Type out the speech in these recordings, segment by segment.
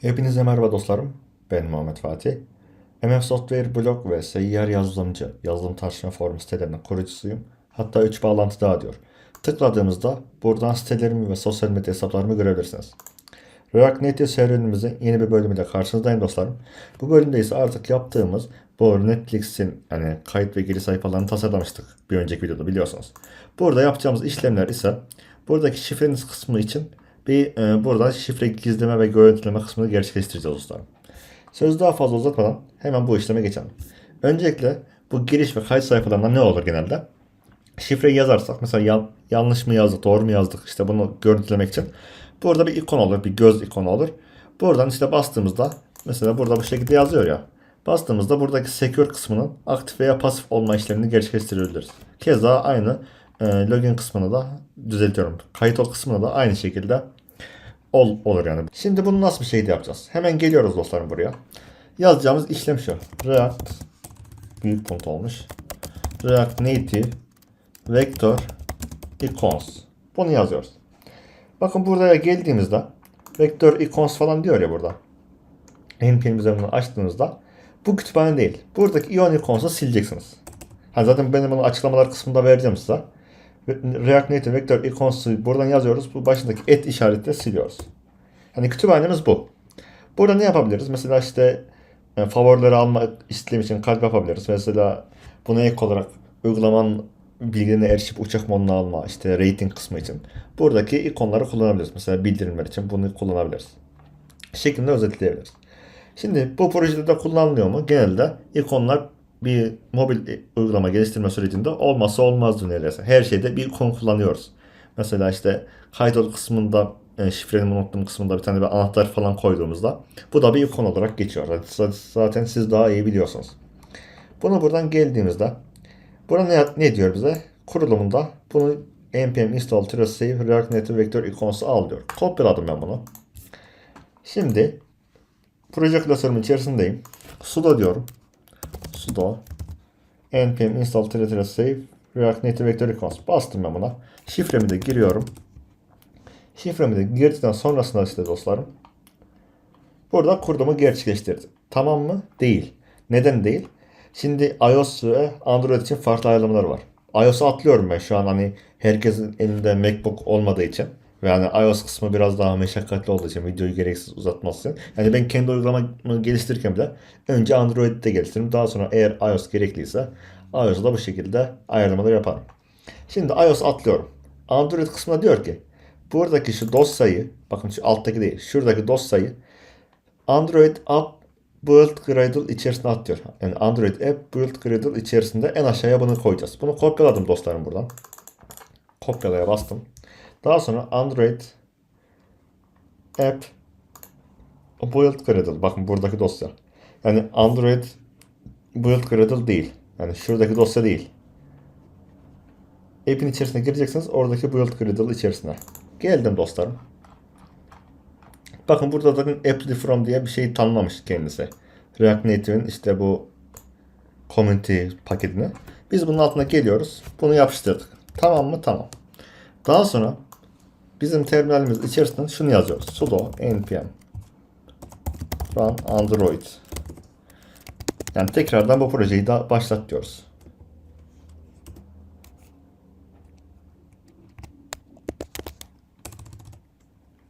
Hepinize merhaba dostlarım. Ben Muhammed Fatih. MF Software blog ve seyyar yazılımcı, yazılım tartışma forum sitelerinin kurucusuyum. Hatta 3 bağlantı daha diyor. Tıkladığınızda buradan sitelerimi ve sosyal medya hesaplarımı görebilirsiniz. React Native serüvenimizin yeni bir bölümüyle karşınızdayım dostlarım. Bu bölümde ise artık yaptığımız bu Netflix'in hani kayıt ve geri sayfalarını tasarlamıştık bir önceki videoda biliyorsunuz. Burada yapacağımız işlemler ise buradaki şifreniz kısmı için bir e, burada şifre gizleme ve görüntüleme kısmını gerçekleştireceğiz dostlarım. Sözü daha fazla uzatmadan hemen bu işleme geçelim. Öncelikle bu giriş ve kayıt sayfalarında ne olur genelde? Şifreyi yazarsak mesela yan- yanlış mı yazdık, doğru mu yazdık işte bunu görüntülemek için. Burada bir ikon olur, bir göz ikonu olur. Buradan işte bastığımızda mesela burada bu şekilde yazıyor ya. Bastığımızda buradaki secure kısmının aktif veya pasif olma işlemini gerçekleştirebiliriz. Keza aynı e, login kısmını da düzeltiyorum. Kayıt ol kısmını da aynı şekilde ol, olur yani. Şimdi bunu nasıl bir şey de yapacağız? Hemen geliyoruz dostlarım buraya. Yazacağımız işlem şu. React büyük font olmuş. React Native Vector Icons. Bunu yazıyoruz. Bakın buraya geldiğimizde Vector Icons falan diyor ya burada. NPM üzerinden açtığınızda bu kütüphane değil. Buradaki Ion Icons'u sileceksiniz. Ha zaten benim bunu açıklamalar kısmında vereceğim size. React Native Vector Icons'u buradan yazıyoruz. Bu başındaki et işaretle siliyoruz. Yani kütüphanemiz bu. Burada ne yapabiliriz? Mesela işte e, favorileri alma istediğim için kalp yapabiliriz. Mesela buna ek olarak uygulamanın bilgilerine erişip uçak modunu alma, işte rating kısmı için. Buradaki ikonları kullanabiliriz. Mesela bildirimler için bunu kullanabiliriz. Şeklinde özetleyebiliriz. Şimdi bu projede de kullanılıyor mu? Genelde ikonlar bir mobil uygulama geliştirme sürecinde olmazsa olmazdı neredeyse. Her şeyde bir ikon kullanıyoruz. Mesela işte kaydol kısmında e, şifreni unuttuğum kısmında bir tane bir anahtar falan koyduğumuzda bu da bir ikon olarak geçiyor. Zaten- siz daha iyi biliyorsunuz. Bunu buradan geldiğimizde burada ne, ne diyor bize? Kurulumunda bunu npm install save react native vector icons'u al diyor. Kopyaladım ben bunu. Şimdi proje klasörümün içerisindeyim. sudo diyorum. Sudo npm install trace save react native vector icons. Bastım ben buna. Şifremi de giriyorum. Şifremi de girdikten sonrasında işte dostlarım. Burada kurdumu gerçekleştirdim. Tamam mı? Değil. Neden değil? Şimdi iOS ve Android için farklı ayarlamalar var. iOS'u atlıyorum ben şu an hani herkesin elinde MacBook olmadığı için. Ve hani iOS kısmı biraz daha meşakkatli olduğu için videoyu gereksiz uzatması. Yani ben kendi uygulamamı geliştirirken bile önce Android'de geliştiririm. Daha sonra eğer iOS gerekliyse iOS'u da bu şekilde ayarlamalar yaparım. Şimdi iOS atlıyorum. Android kısmında diyor ki buradaki şu dosyayı bakın şu alttaki değil şuradaki dosyayı Android App Build Gradle içerisine at diyor. Yani Android App Build Gradle içerisinde en aşağıya bunu koyacağız. Bunu kopyaladım dostlarım buradan. Kopyalaya bastım. Daha sonra Android App Build Gradle. Bakın buradaki dosya. Yani Android Build Gradle değil. Yani şuradaki dosya değil. App'in içerisine gireceksiniz. Oradaki Build Gradle içerisine. Geldim dostlarım. Bakın burada zaten apply from diye bir şey tanımlamış kendisi. React Native'in işte bu community paketini. Biz bunun altına geliyoruz. Bunu yapıştırdık. Tamam mı? Tamam. Daha sonra bizim terminalimiz içerisinden şunu yazıyoruz. sudo npm run android. Yani tekrardan bu projeyi da başlat diyoruz.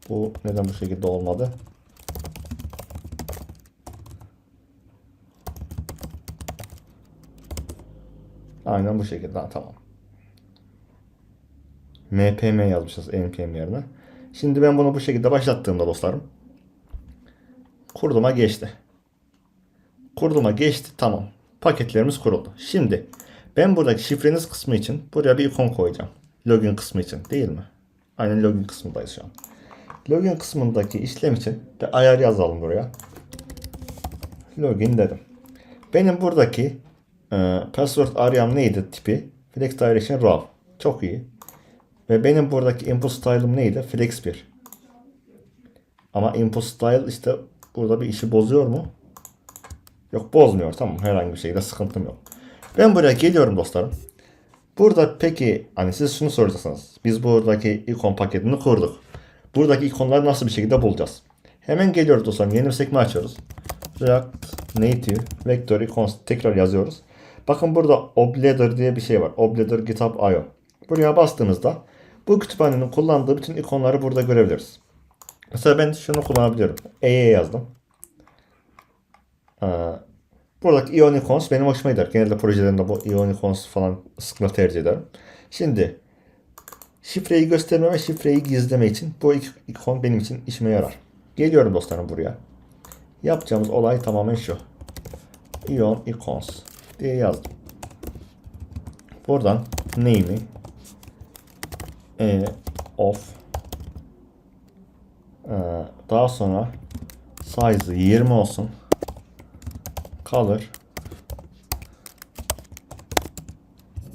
Bu neden bu şekilde olmadı? Aynen bu şekilde. Tamam. Mpm yazmışız npm yerine. Şimdi ben bunu bu şekilde başlattığımda dostlarım kuruluma geçti. Kuruluma geçti. Tamam. Paketlerimiz kuruldu. Şimdi ben buradaki şifreniz kısmı için buraya bir ikon koyacağım. Login kısmı için değil mi? Aynen login kısmındayız şu an. Login kısmındaki işlem için bir ayar yazalım buraya. Login dedim. Benim buradaki e, password arayam neydi tipi? Flex Direction Raw. Çok iyi. Ve benim buradaki input style'ım neydi? Flex 1. Ama input style işte burada bir işi bozuyor mu? Yok bozmuyor. Tamam herhangi bir şeyde sıkıntım yok. Ben buraya geliyorum dostlarım. Burada peki hani siz şunu soracaksınız. Biz buradaki ikon paketini kurduk. Buradaki ikonları nasıl bir şekilde bulacağız? Hemen geliyoruz dostlarım. Yeni bir sekme açıyoruz. React Native Vector Icons tekrar yazıyoruz. Bakın burada Obleder diye bir şey var. Obleder GitHub IO. Buraya bastığınızda bu kütüphanenin kullandığı bütün ikonları burada görebiliriz. Mesela ben şunu kullanabiliyorum. E'ye yazdım. Ee, buradaki Ion Icons benim hoşuma gider. Genelde projelerimde bu Ion Icons falan sıklıkla tercih ederim. Şimdi şifreyi gösterme ve şifreyi gizleme için bu ikon benim için işime yarar. Geliyorum dostlarım buraya. Yapacağımız olay tamamen şu. Ion Icons diye yazdım. Buradan name'i e, of ee, daha sonra size'ı 20 olsun. Color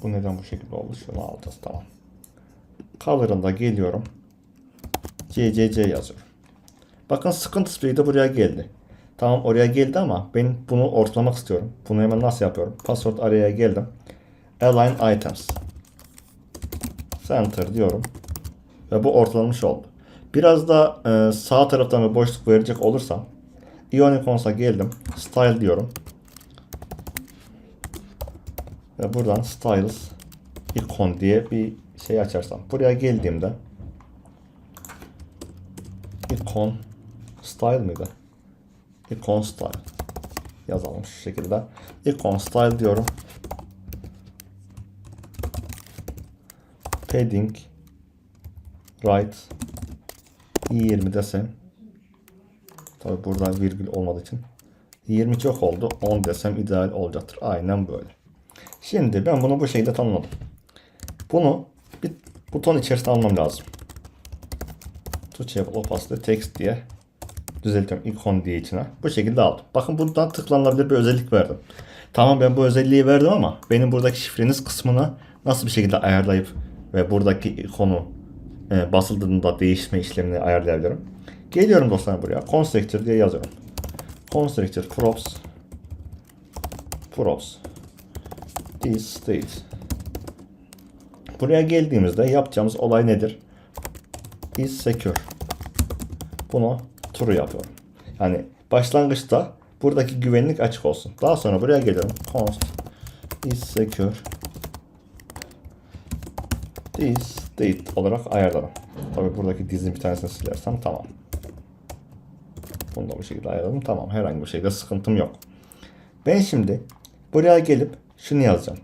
Bu neden bu şekilde oldu? Şunu alacağız tamam. Color'ında geliyorum. CCC yazıyorum. Bakın sıkıntı spreyi de buraya geldi. Tamam oraya geldi ama ben bunu ortalamak istiyorum. Bunu hemen nasıl yapıyorum? Password araya geldim. Align items. Center diyorum. Ve bu ortalanmış oldu. Biraz da e, sağ taraftan bir boşluk verecek olursam Ionicons'a geldim. Style diyorum. Ve buradan Styles Icon diye bir şey açarsam. Buraya geldiğimde Icon Style mıydı? Icon Style yazalım şu şekilde. Icon Style diyorum. Padding Right. 20 desem Tabi burada virgül olmadığı için. 20 çok oldu. 10 desem ideal olacaktır. Aynen böyle. Şimdi ben bunu bu şekilde tanımladım. Bunu bir buton içerisine almam lazım. Touchable opacity text diye düzeltiyorum. İcon diye içine. Bu şekilde aldım. Bakın buradan tıklanabilir bir özellik verdim. Tamam ben bu özelliği verdim ama benim buradaki şifreniz kısmını nasıl bir şekilde ayarlayıp ve buradaki ikonu e, basıldığında değişme işlemini ayarlayabilirim. Geliyorum dostlar buraya. Constructor diye yazıyorum. Constructor props props this state Buraya geldiğimizde yapacağımız olay nedir? Is secure. Bunu true yapıyorum. Yani başlangıçta buradaki güvenlik açık olsun. Daha sonra buraya geliyorum. Const is secure this date olarak ayarladım. Tabi buradaki dizinin bir tanesini silersem tamam. Bunu da bu şekilde ayarladım. Tamam. Herhangi bir şeyde sıkıntım yok. Ben şimdi buraya gelip şunu yazacağım.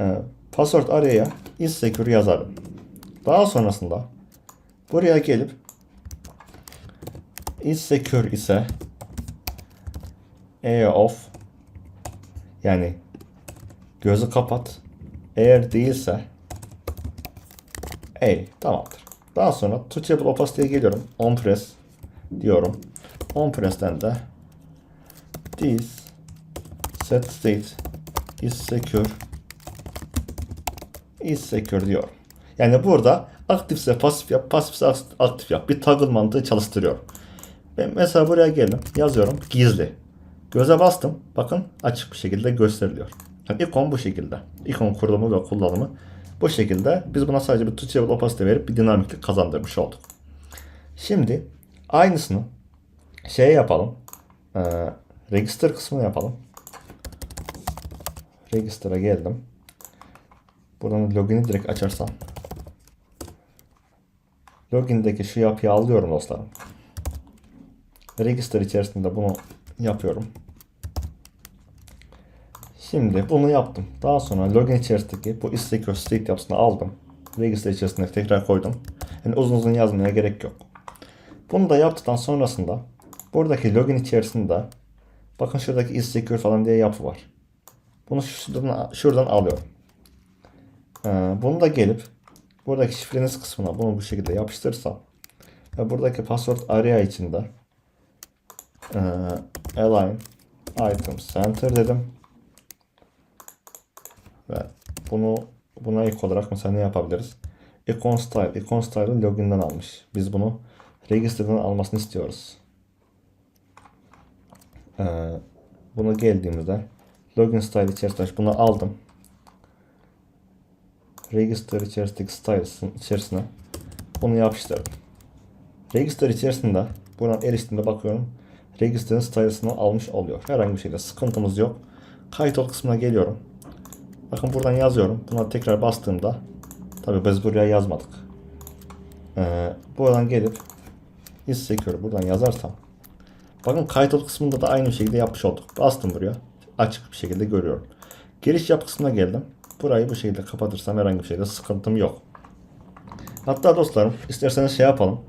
Ee, password araya is secure yazarım. Daha sonrasında buraya gelip is secure ise e off yani gözü kapat. Eğer değilse A tamamdır. Daha sonra touchable opacity'ye geliyorum. On press diyorum. On press'ten de this set state is secure is secure diyorum. Yani burada aktifse pasif yap, pasifse aktif yap. Bir toggle mantığı çalıştırıyorum. Ben mesela buraya geldim. Yazıyorum gizli. Göze bastım. Bakın açık bir şekilde gösteriliyor. Yani ikon bu şekilde. İkon kurulumu ve kullanımı bu şekilde biz buna sadece bir touchable opacity verip bir dinamiklik kazandırmış olduk. Şimdi aynısını şey yapalım. E, register kısmını yapalım. Register'a geldim. Buradan login'i direkt açarsam. Login'deki şu yapıyı alıyorum dostlarım. Register içerisinde bunu yapıyorum. Şimdi bunu yaptım. Daha sonra login içerisindeki bu istekör state yapısını aldım. Register içerisine tekrar koydum. Yani uzun uzun yazmaya gerek yok. Bunu da yaptıktan sonrasında buradaki login içerisinde bakın şuradaki istekör falan diye yapı var. Bunu şuradan, şuradan alıyorum. Ee, bunu da gelip buradaki şifreniz kısmına bunu bu şekilde yapıştırırsam ve buradaki password area içinde e, align item center dedim. Ve bunu buna ek olarak mesela ne yapabiliriz? Icon style. Icon style'ı login'den almış. Biz bunu register'dan almasını istiyoruz. Ee, buna geldiğimizde login style içerisinde bunu aldım. Register içerisindeki styles'ın içerisine bunu yapıştırdım. Register içerisinde Buradan eriştiğimde bakıyorum. Register'ın stylesını almış oluyor. Herhangi bir şeyde sıkıntımız yok. Kayıt ol kısmına geliyorum. Bakın buradan yazıyorum. Buna tekrar bastığımda tabi biz buraya yazmadık. Ee, buradan gelip is buradan yazarsam bakın kayıt kısmında da aynı şekilde yapmış olduk. Bastım buraya. Açık bir şekilde görüyorum. Giriş yap kısmına geldim. Burayı bu şekilde kapatırsam herhangi bir şeyde sıkıntım yok. Hatta dostlarım isterseniz şey yapalım.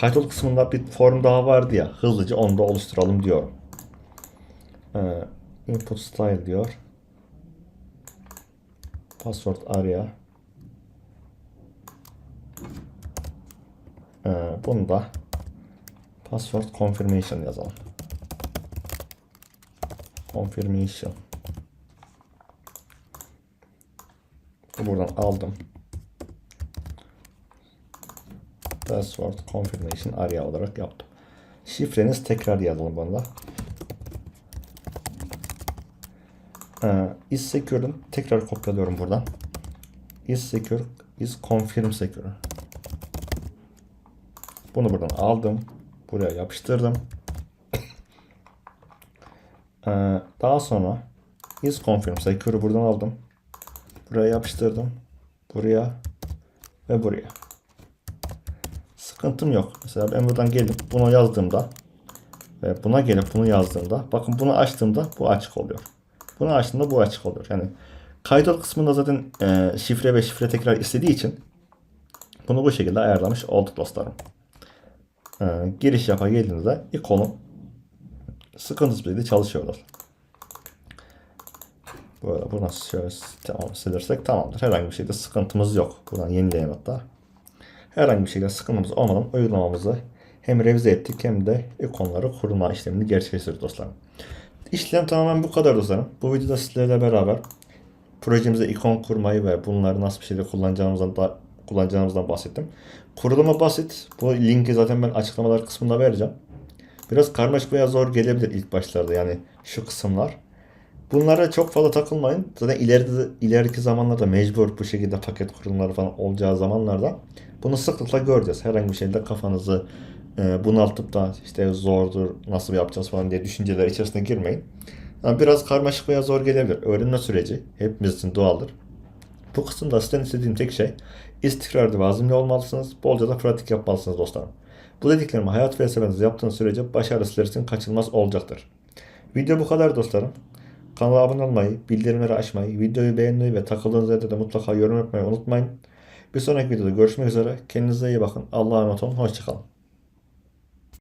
Kayıt kısmında bir form daha vardı ya. Hızlıca onu da oluşturalım diyorum. Ee, input style diyor. Password araya. Ee, bunu da password confirmation yazalım. Confirmation. Buradan aldım. Password confirmation araya olarak yaptım. Şifreniz tekrar yazalım bana. Ee, is secure'ın tekrar kopyalıyorum buradan. Is secure is confirm secure. Bunu buradan aldım. Buraya yapıştırdım. Ee, daha sonra is confirm secure'ı buradan aldım. Buraya yapıştırdım. Buraya ve buraya. Sıkıntım yok. Mesela ben buradan gelip bunu yazdığımda ve buna gelip bunu yazdığımda bakın bunu açtığımda bu açık oluyor. Bunu açtığımda bu açık oluyor. Yani kayıt kısmında zaten e, şifre ve şifre tekrar istediği için bunu bu şekilde ayarlamış olduk dostlarım. E, giriş yapa geldiğinizde ikonum sıkıntısız bir şekilde çalışıyorlar. Böyle buradan şöyle tamam silersek tamamdır. Herhangi bir şeyde sıkıntımız yok. Buradan yenileyelim hatta. Herhangi bir şekilde sıkıntımız olmadan uygulamamızı hem revize ettik hem de ikonları kurma işlemini gerçekleştirdik dostlarım. İşlem tamamen bu kadar dostlarım. Bu videoda sizlerle beraber projemize ikon kurmayı ve bunları nasıl bir şekilde kullanacağımızdan da kullanacağımızdan bahsettim. Kurulumu basit. Bu linki zaten ben açıklamalar kısmında vereceğim. Biraz karmaşık veya zor gelebilir ilk başlarda yani şu kısımlar. Bunlara çok fazla takılmayın. Zaten ileride ileriki zamanlarda mecbur bu şekilde paket kurulumları falan olacağı zamanlarda bunu sıklıkla göreceğiz. Herhangi bir şeyde kafanızı e, bunaltıp da işte zordur nasıl yapacağız falan diye düşünceler içerisine girmeyin. Yani biraz karmaşık veya zor gelebilir. Öğrenme süreci hepimiz için doğaldır. Bu kısımda sizden istediğim tek şey istikrarlı ve azimli olmalısınız. Bolca da pratik yapmalısınız dostlarım. Bu dediklerimi hayat felsefenizi yaptığınız sürece başarı sizler için kaçınılmaz olacaktır. Video bu kadar dostlarım. Kanala abone olmayı, bildirimleri açmayı, videoyu beğenmeyi ve takıldığınız yerde de mutlaka yorum yapmayı unutmayın. Bir sonraki videoda görüşmek üzere. Kendinize iyi bakın. Allah'a emanet olun. Hoşçakalın.